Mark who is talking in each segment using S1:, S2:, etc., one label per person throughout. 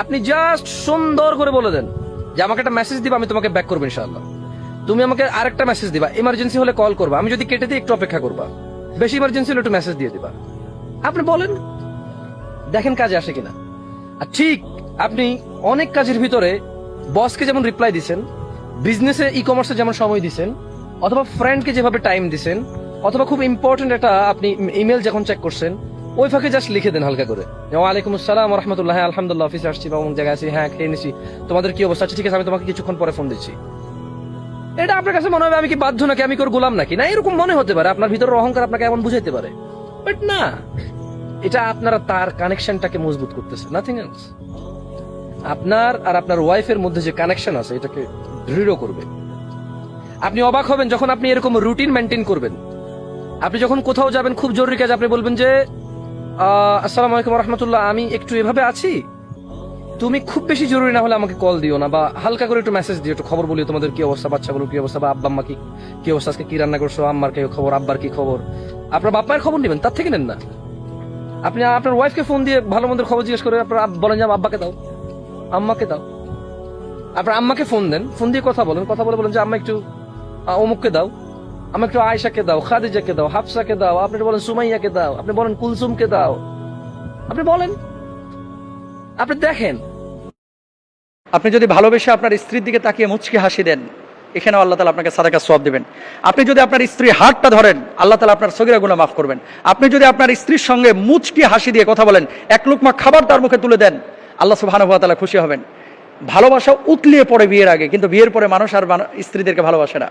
S1: আপনি জাস্ট সুন্দর করে বলে দেন যে আমাকে একটা মেসেজ দিবা, আমি তোমাকে ব্যাক করব ইনশাআল্লাহ। তুমি আমাকে আরেকটা মেসেজ দিবা ইমার্জেন্সি হলে কল করবা, আমি যদি কেটে দিই একটু অপেক্ষা করবা। বেশি ইমার্জেন্সি হলে একটু মেসেজ দিয়ে দিবা। আপনি বলেন, দেখেন কাজে আসে কিনা। আর ঠিক আপনি অনেক কাজের ভিতরে বসকে যেমন রিপ্লাই দিছেন বিজনেসে ই কমার্সে যেমন সময় দিছেন, অথবা ফ্রেন্ডকে যেভাবে টাইম দিছেন, অথবা খুব ইম্পর্টেন্ট একটা আপনি ইমেল যখন চেক করছেন ওই ফাঁকে জাস্ট লিখে দেন হালকা করে। ওয়ালাইকুম আসসালাম, রহমতুল্লাহ, আলহামদুলিল্লাহ, অফিসে আসছি বা অমুক জায়গায় আছি হ্যাঁ খেয়ে নিছি। তোমাদের কি অবস্থা আছে? ঠিক আছে, আমি তোমাকে কিছুক্ষণ পরে ফোন দিচ্ছি। এটা আপনার কাছে মনে হবে আমি কি বাধ্য নাকি আমি কোর গোলাম নাকি? না, এরকম মনে হতে পারে। আপনার ভিতরের অহংকার আপনাকে এমন বুঝাইতে পারে। বাট না, এটা আপনারা তার কানেকশনটাকে মজবুত করতেছে নাথিং এলস আপনার আর আপনার ওয়াইফের মধ্যে যে কানেকশন আছে, এটাকে দৃঢ় করবে। আপনি অবাক হবেন যখন আপনি এরকম রুটিন মেনটেন করবেন। আপনি যখন কোথাও যাবেন, খুব জরুরি কাজ, আপনি বলবেন যে আসসালামু আলাইকুম রহমতুল্লাহ আমি একটু এভাবে আছি? তুমি খুব বেশি জরুরি না হলে আমাকে কল দিও না, বা হালকা করে একটু মেসেজ দিও, একটু খবর বলিও তোমাদের কি অবস্থা, বাচ্চাগুলো কি অবস্থা, বা আব্বা আম্মা কি অবস্থা, আজকে কি রান্না করছ, আম্মার কি খবর, আব্বার কি খবর? আপনার বাপ খবর নেবেন, তার থেকে নেন না। আপনি, আপনার ওয়াইফকে ফোন দিয়ে ভালো মন্দের খবর জিজ্ঞেস করে, আপনার বলেন যে আব্বাকে দাও, আম্মাকে দাও। আপনার আম্মাকে ফোন দেন ফোন দিয়ে কথা বলেন, কথা বলে বলেন যে, আম্মা একটু অমুককে দাও। আমি একটু আয়েশাকে দাও, খাদিজাকে দাও, হাফসাকে দাও, আপনি বলেন সুমাইয়াকে দাও, আপনি বলেন কুলসুমকে দাও। আপনি বলেন। আপনি দেখেন।
S2: আপনি যদি ভালোবেসে আপনার স্ত্রীর দিকে তাকিয়ে মুচকি হাসি দেন, এখানেও আল্লাহ তালা আপনাকে সাদাকা সব দেবেন। আপনি যদি আপনার স্ত্রীর হাতটা ধরেন, আল্লাহ তালা আপনার সগিরা গুণা মাফ করবেন। আপনি যদি আপনার স্ত্রীর সঙ্গে মুচকি হাসি দিয়ে কথা বলেন, এক লুকমা খাবার তার মুখে তুলে দেন, আল্লাহ সুবাহানুভা তালা খুশি হবেন। ভালোবাসা উতলিয়ে পড়ে বিয়ের আগে, কিন্তু বিয়ের পরে মানুষ আর স্ত্রীদেরকে ভালোবাসে না।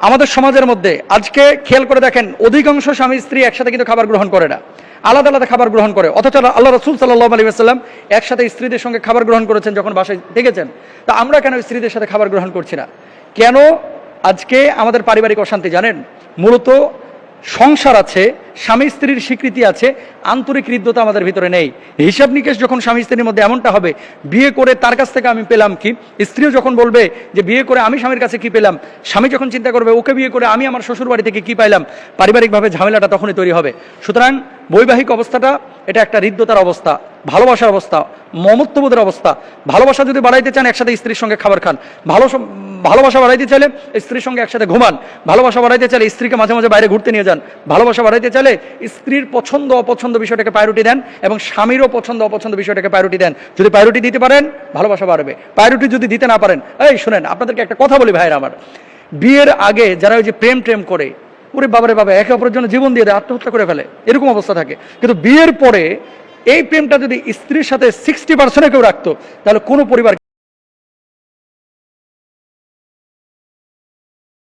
S2: আমাদের সমাজের মধ্যে আজকে খেয়াল করে দেখেন, অধিকাংশ স্বামী স্ত্রী একসাথে কিন্তু খাবার গ্রহণ করে না। আলাদা আলাদা খাবার গ্রহণ করে। অথচ আল্লাহ রসুল সাল্লাহ আলী আসাল্লাম একসাথে স্ত্রীদের সঙ্গে খাবার গ্রহণ করেছেন যখন বাসায় দেখেছেন। তা আমরা কেন স্ত্রীদের সাথে খাবার গ্রহণ করছি না? কেন আজকে আমাদের পারিবারিক অশান্তি জানেন? মূলত সংসার আছে স্বামী স্ত্রীর স্বীকৃতি আছে, আন্তরিক হৃদ্যতা আমাদের ভিতরে নেই। হিসাব নিকেশ যখন স্বামী স্ত্রীর মধ্যে এমনটা হবে, বিয়ে করে তার কাছ থেকে আমি পেলাম কি? স্ত্রীও যখন বলবে যে বিয়ে করে আমি স্বামীর কাছে কি পেলাম, স্বামী যখন চিন্তা করবে, ওকে বিয়ে করে আমি আমার শ্বশুর বাড়ি থেকে কি পাইলাম? পারিবারিকভাবে ঝামেলাটা তখনই তৈরি হবে। সুতরাং বৈবাহিক অবস্থাটা, এটা একটা হৃদ্যতার অবস্থা, ভালোবাসার অবস্থা, মমত্ববোধের অবস্থা। ভালোবাসা যদি বাড়াইতে চান, একসাথে স্ত্রীর সঙ্গে খাবার খান। ভালো ভালোবাসা বাড়াইতে চাইলে স্ত্রীর সঙ্গে একসাথে ঘুমান। ভালোবাসা বাড়াইতে চাইলে স্ত্রীকে মাঝে মাঝে বাইরে ঘুরতে নিয়ে যান। ভালোবাসা বাড়াইতে চাইলে স্ত্রীর পছন্দ অপছন্দ বিষয়টাকে প্রায়োরিটি দেন এবং স্বামীরও পছন্দ অপছন্দ বিষয়টাকে প্রায়োরিটি দেন। যদি প্রায়োরিটি দিতে পারেন, ভালোবাসা বাড়বে। প্রায়োরিটি যদি দিতে না পারেন, এই শুনেন, আপনাদেরকে একটা কথা বলি ভাইয়ের আমার। বিয়ের আগে যারা ওই যে প্রেম প্রেম করে, ওরে বাবারে বাবা, একে অপরের জন্য জীবন দিয়ে দেয়, আত্মহত্যা করে ফেলে। এরকম অবস্থা থাকে। কিন্তু বিয়ের পরে এই প্রেমটা যদি স্ত্রীর সাথে সিক্সটি পার্সেন্টে কেউ রাখতো, তাহলে কোনো পরিবার